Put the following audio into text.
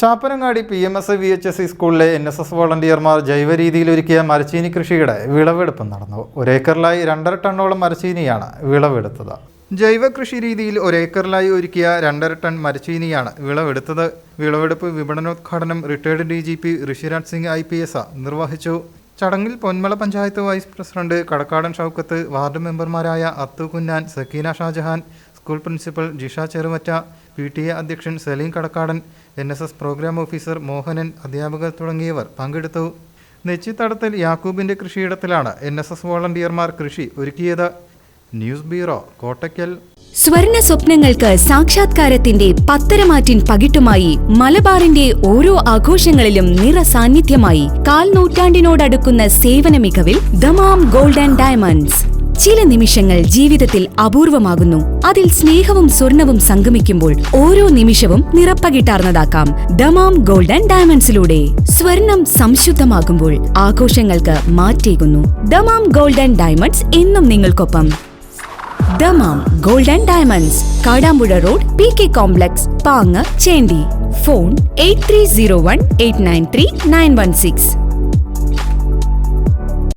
Chappanangadi P M S V H S E സ്കൂളിലെ N S S വോളണ്ടിയർമാർ ജൈവ രീതിയിൽ ഒരുക്കിയ മരച്ചീനി കൃഷിയുടെ വിളവെടുപ്പ് നടന്നു. ഒരേക്കറിലായി രണ്ടര ടണ്ണോളം മരച്ചീനിയാണ് വിളവെടുത്തത്. ജൈവ കൃഷി രീതിയിൽ ഒരേക്കറിലായി ഒരുക്കിയ രണ്ടര ടൺ മരച്ചീനിയാണ് വിളവെടുത്തത്. വിളവെടുപ്പ് വിപണനോദ്ഘാടനം retired D G P Rishiraj Singh I P S നിർവഹിച്ചു. ചടങ്ങിൽ Ponmala panchayat vice president Kadakkadan Shoukath ward മെമ്പർമാരായ Athu Kunnan Sakeena Shajahan school principal Jisha Cherumatta P T A അധ്യക്ഷൻ Salim Kadakkadan N S S programme officer Mohanan അധ്യാപകർ തുടങ്ങിയവർ പങ്കെടുത്തു. നെച്ചിത്തടത്തിൽ യാക്കൂബിന്റെ കൃഷിയിടത്തിലാണ് എൻ എസ് എസ് വോളണ്ടിയർമാർ കൃഷി ഒരുക്കിയത്. News bureau Kottakkal. സ്വർണ സ്വപ്നങ്ങൾക്ക് സാക്ഷാത്കാരത്തിന്റെ പത്തരമാറ്റിൻ പകിട്ടുമായി മലബാറിന്റെ ഓരോ ആഘോഷങ്ങളിലും നിറ സാന്നിധ്യമായി കാൽ നൂറ്റാണ്ടിനോടടുക്കുന്ന സേവന മികവിൽ ദമാം ഗോൾഡ് ആൻഡ് ഡയമണ്ട്സ്. ചില നിമിഷങ്ങൾ ജീവിതത്തിൽ അപൂർവമാകുന്നു. അതിൽ സ്നേഹവും സ്വർണവും സംഗമിക്കുമ്പോൾ ഓരോ നിമിഷവും നിറപ്പകിട്ടാർന്നതാക്കാം ദമാം ഗോൾഡൻ ഡയമണ്ട്സിലൂടെ സ്വർണം സംശുദ്ധമാകുമ്പോൾ ആഘോഷങ്ങൾക്ക് മാറ്റേകുന്നു. ദമാം ഗോൾഡൻ ഡയമണ്ട്സ് എന്നും നിങ്ങൾക്കൊപ്പം. Dammam golden diamonds Kadampuzha road P K complex Pang Chendi. Phone eight three zero one eight nine three nine one six.